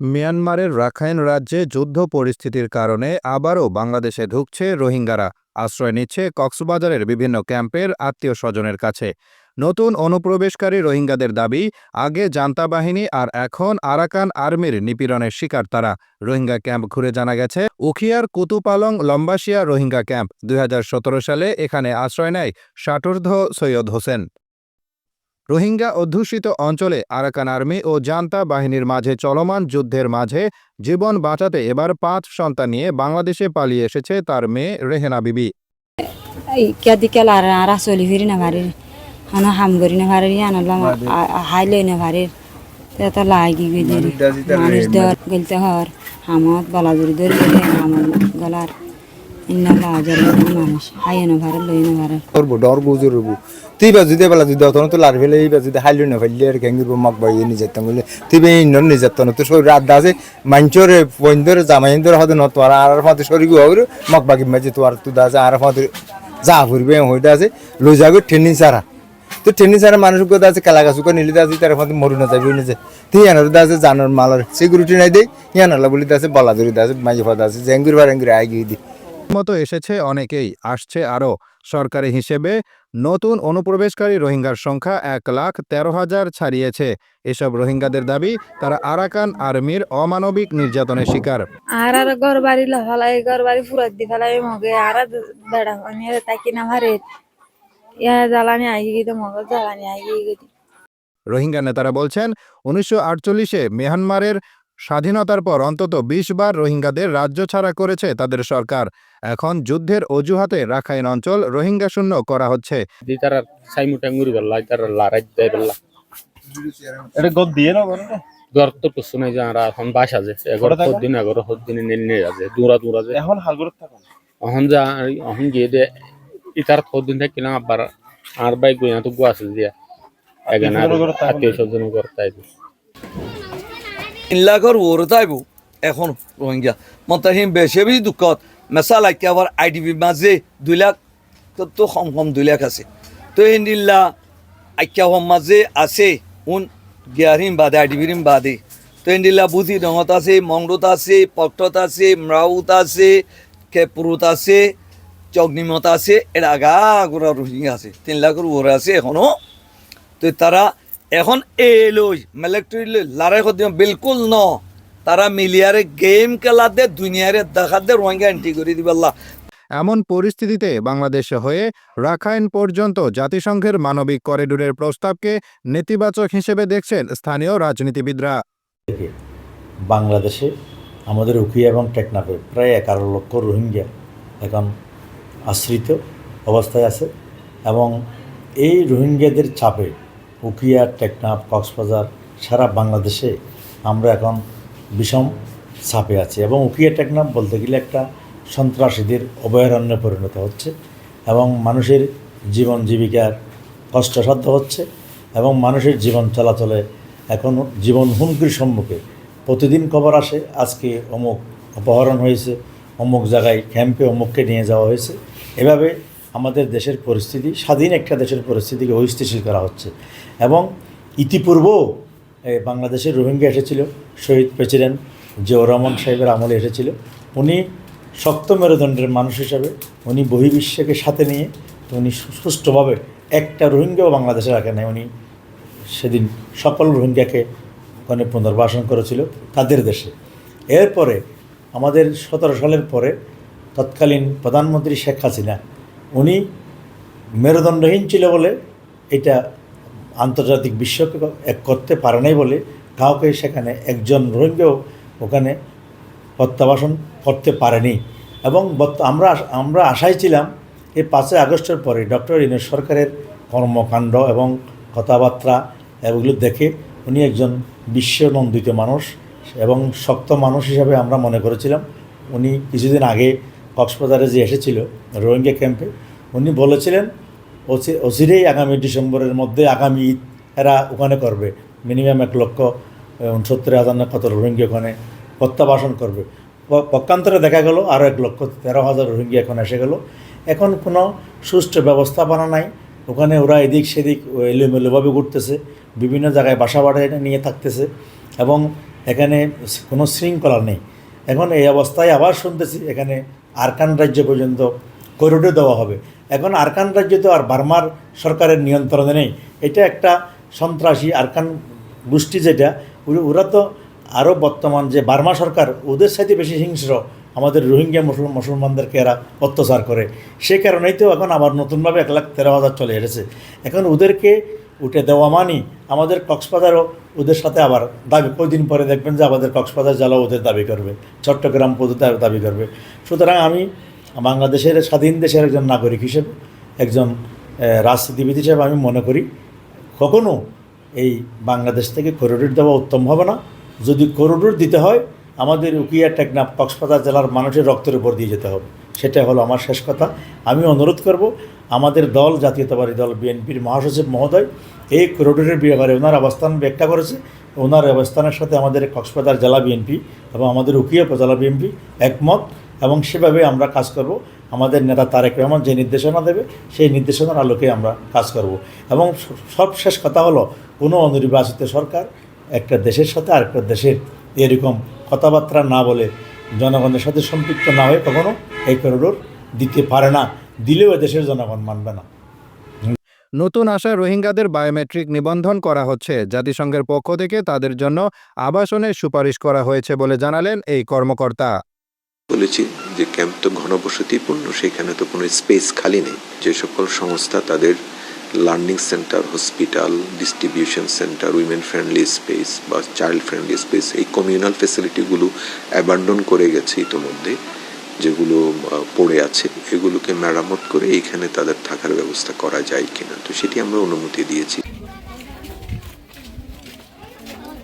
মিয়ানমারের রাখাইন রাজ্যে যুদ্ধ পরিস্থিতির কারণে আবারও বাংলাদেশে ঢুকছে রোহিঙ্গারা। আশ্রয় নিচ্ছে কক্সবাজারের বিভিন্ন ক্যাম্পের আত্মীয় স্বজনের কাছে। নতুন অনুপ্রবেশকারী রোহিঙ্গাদের দাবি, আগে জান্তা বাহিনী আর এখন আরাকান আর্মির নিপীড়নের শিকার তারা। রোহিঙ্গা ক্যাম্প ঘুরে জানা গেছে, উখিয়ার, কুতুপালং লম্বাসিয়া রোহিঙ্গা ক্যাম্প দুই হাজার সতেরো সালে এখানে আশ্রয় নেয় ষাটোর্ধ সৈয়দ হোসেন। রোহিঙ্গা অধ্যুষিত অঞ্চলে আরাকান আর্মি ও জান্তা বাহিনীর মাঝে চলমান যুদ্ধের মাঝে জীবন বাঁচাতে এবার পাঁচ সন্তান নিয়ে বাংলাদেশে পালিয়ে এসেছে তার মেয়ে রেহেনা বিবি। গলার করব ডর বুঝে রবো তুই বা যদি বেলা যদি তখন তো ফেলে, এই বা যদি হাইলি না ফেললে, আর কেঙ্গির মাক বাই নিজের বলে, তুই বে ইন্ডন নিজের তখন তো শরীর আড্ডা আছে মাঞ্চরে বন্ধরে জামাইন্দরে হতে নত আর আর ফাতে শরীর মাক বাকি মাঝে তো আর তুই আছে, আর ফাতে যা ফুরবে হইতে আছে, লই যাবে ট্রেনিং তো ট্রেনিং সারা মানুষ কোথায় আছে, কেলা গাছ নিলে আছে, তার ফাতে মরু না যাবে নিজে। তুই আছে, জানার মালার সিকিউরিটি নাই দেই ইয়ানোর বলি আছে বলাদুরি আছে মাঝে ফাতে আছে, জেঙ্গুর বারেঙ্গুর আই গিয়ে দি। মতো এসেছে অনেকেই। আসছে আরও। সরকারি হিসেবে নতুন অনুপ্রবেশকারী রোহিঙ্গার সংখ্যা এক লাখ তেরো হাজার ছাড়িয়েছে। এসব রোহিঙ্গাদের দাবি তারা আরাকান আর্মির অমানবিক নির্যাতনের শিকার। আর আর ঘর বাড়ি ফেলাই ঘর বাড়ি ফুরাত দি ফেলাই মগে আর বেড়া তাকি না ভারে। ইয়া জ্বালানি আই গিয়ে মগে জ্বালানি আই গিয়ে রোহিঙ্গা নেতারা বলছেন উনিশশো আটচল্লিশে মিয়ানমারের স্বাধীনতার পর অন্তত ২০ বার রোহিঙ্গাদের রাজ্য ছাড়া করেছে তাদের সরকার। এখন যুদ্ধের অজুহাতে রাখাইন অঞ্চল রোহিঙ্গা শূন্য করা হচ্ছে। আর ভাই গোয়া তো গোয়া আছে ইল্লাগর ওরতাইব এখন রোহিঙ্গা মতাহিম বেশি বেশি দুঃখত মেসাল আইকে আবার আইডিবি মাঝে দুই লাখ তো কম কম দুই লাখ আছে। তো নিল্লা আইকা হম মাঝে আছে উন গিয়ারিম বাদে আইডিবিরিম বাদে। তো এই নিল্লা বুঝি রঙত আছে মংরত আছে পক্টত আছে ম্রাউত আছে কেপুরুত আছে চগ্নিমত আছে এর আগা গোড়া রোহিঙ্গা আছে। তিন লাখের ওরে আছে এখনও। তো তারা এখন এলই মিলিটারি লড়াই করতে বিলকুল ন। তারা মিলিয়ারে গেম খেলাতে দুনিয়ারে দেখাতে রোহিঙ্গা এন্ট্রি করে দিবাল্লা এমন পরিস্থিতিতে বাংলাদেশে হয়ে রাখাইন পর্যন্ত জাতিসংঘের মানবিক করিডোরের প্রস্তাবকে নেতিবাচক হিসেবে দেখছেন স্থানীয় রাজনীতিবিদরা বাংলাদেশে আমাদের উখিয়া এবং টেকনাফে প্রায় এগারো লক্ষ রোহিঙ্গা এখন আশ্রিত অবস্থায় আছে এবং এই রোহিঙ্গাদের চাপে উখিয়া টেকনাফ, কক্সবাজার, সারা বাংলাদেশে আমরা এখন বিষম ছাপে আছি। এবং উকিয়া টেকনাফ বলতে গেলে একটা সন্ত্রাসীদের অভয়ারণ্যে পরিণত হচ্ছে এবং মানুষের জীবন জীবিকার কষ্টসাধ্য হচ্ছে এবং মানুষের জীবন চলাচলে এখন জীবন হুমকির সম্মুখে প্রতিদিন খবর আসে, আজকে অমুক অপহরণ হয়েছে, অমুক জায়গায় ক্যাম্পে অমুককে নিয়ে যাওয়া হয়েছে। এভাবে আমাদের দেশের পরিস্থিতি, স্বাধীন একটা দেশের পরিস্থিতিকে অস্থিতিশীল করা হচ্ছে। এবং ইতিপূর্বেও বাংলাদেশের রোহিঙ্গা এসেছিল, শহীদ প্রেসিডেন্ট জিয়াউর রহমান সাহেবের আমলে এসেছিল। উনি শক্ত মেরুদণ্ডের মানুষ হিসাবে, উনি বহির্বিশ্বকে সাথে নিয়ে, উনি সুষ্ঠুভাবে একটা রোহিঙ্গাও বাংলাদেশে রাখে নাই। উনি সেদিন সকল রোহিঙ্গাকে ওখানে পুনর্বাসন করেছিল তাদের দেশে। এরপরে, আমাদের সতেরো সালের পরে তৎকালীন প্রধানমন্ত্রী শেখ হাসিনা উনি মেরুদণ্ডহীন ছিল বলে এটা আন্তর্জাতিক বিশ্বকে এক করতে পারে নাই বলে কাউকে সেখানে একজন রোহিঙ্গাও ওখানে প্রত্যাবাসন করতে পারেনি। এবং আমরা আমরা আশায় ছিলাম এই পাঁচই আগস্টের পরে ডক্টর ইনের সরকারের কর্মকাণ্ড এবং কথাবার্তা এগুলো দেখে উনি একজন বিশ্বনন্দিত মানুষ এবং শক্ত মানুষ হিসাবে আমরা মনে করেছিলাম। উনি কিছুদিন আগে কক্সবাজারে যে এসেছিল, রোহিঙ্গা ক্যাম্পে, উনি বলেছিলেন অচি- অচিরেই আগামী ডিসেম্বরের মধ্যে আগামী ঈদ এরা ওখানে করবে। মিনিমাম এক লক্ষ উনসত্তর হাজার না কত রোহিঙ্গা ওখানে প্রত্যাবাসন করবে। পক্ষান্তরে দেখা গেল আরও এক লক্ষ তেরো হাজার রোহিঙ্গা এখন এসে গেল। এখন কোনো সুষ্ঠু ব্যবস্থাপনা নাই। ওখানে ওরা এদিক সেদিক এলোমেলোভাবে ঘুরতেছে, বিভিন্ন জায়গায় বাসা বাড়ায় নিয়ে থাকতেছে এবং এখানে কোনো শৃঙ্খলা নেই। এখন এই অবস্থায় আবার শুনতেছি, এখানে আরকান রাজ্য পর্যন্ত করিডোর দেওয়া হবে। এখন আরকান রাজ্য তো আর বার্মার সরকারের নিয়ন্ত্রণে নেই। এটা একটা সন্ত্রাসী আরকান গোষ্ঠী যেটা, ওরা- তো আরও বর্তমান যে বার্মা সরকার, ওদের সাথে বেশি হিংস্র আমাদের রোহিঙ্গা মুসল মুসলমানদেরকে এরা অত্যাচার করে। সে কারণেই তো এখন আবার নতুনভাবে এক লাখ তেরো হাজার চলে এসেছে। এখন ওদেরকে উঠে দেওয়া মানি আমাদের কক্সবাজারও ওদের সাথে আবার দাবি, কয়দিন পরে দেখবেন যে আমাদের কক্সবাজার জেলা ওদের দাবি করবে, চট্টগ্রাম পদ্ধতি দাবি করবে। সুতরাং আমি বাংলাদেশের স্বাধীন দেশের একজন নাগরিক হিসেবে, একজন রাজনীতিবিদ হিসেবে আমি মনে করি, কখনো এই বাংলাদেশ থেকে করিডোর দেওয়া উত্তম হবে না। যদি করিডোর দিতে হয়, আমাদের উকিয়া টেকনাফ কক্সবাজার জেলার মানুষের রক্তের উপর দিয়ে যেতে হবে। সেটা হলো আমার শেষ কথা। আমি অনুরোধ করব আমাদের দল, জাতীয়তাবাদী দল, বিএনপির মহাসচিব মহোদয় এই করিডোরের ব্যাপারে ওনার অবস্থান ব্যাখ্যা করেছে। ওনার অবস্থানের সাথে আমাদের কক্সবাজার জেলা বিএনপি এবং আমাদের উকিয়া উপজেলা বিএনপি একমত এবং সেভাবে আমরা কাজ করব। আমাদের নেতা তারেক রহমান যে নির্দেশনা দেবে, সেই নির্দেশনার আলোকে আমরা কাজ করব। এবং স- সব শেষ কথা হলো, কোনো অনির্বাচিত সরকার একটা দেশের সাথে আরেকটা দেশের এরকম কথাবার্তা না বলে জনগণের সাথে সম্পৃক্ত না হয়ে কখনো এই করিডোর দিতে পারে না। দিলেও দেশের জনগণ মানবে না। নতুন আসা রোহিঙ্গাদের বায়োমেট্রিক নিবন্ধন করা হচ্ছে। জাতিসংঘের পক্ষ থেকে তাদের জন্য আবাসনের সুপারিশ করা হয়েছে বলে জানালেন এই কর্মকর্তা। বলেছি যে ক্যাম্প তো ঘনবসতিপূর্ণ সেখানে তো কোনো স্পেস খালি নেই। যে সকল সংস্থা তাদের learning centre hospital distribution centre women friendly space বা চাইল্ড ফ্রেন্ডলি স্পেস এই কমিউনাল ফেসিলিটিগুলো অ্যাবান্ডন করে গেছে ইতোমধ্যে। যেগুলো পড়ে আছে, এগুলোকে মেরামত করে এখানে তাদের থাকার ব্যবস্থা করা যায় কিনা। তো সেটি আমরা অনুমতি দিয়েছি।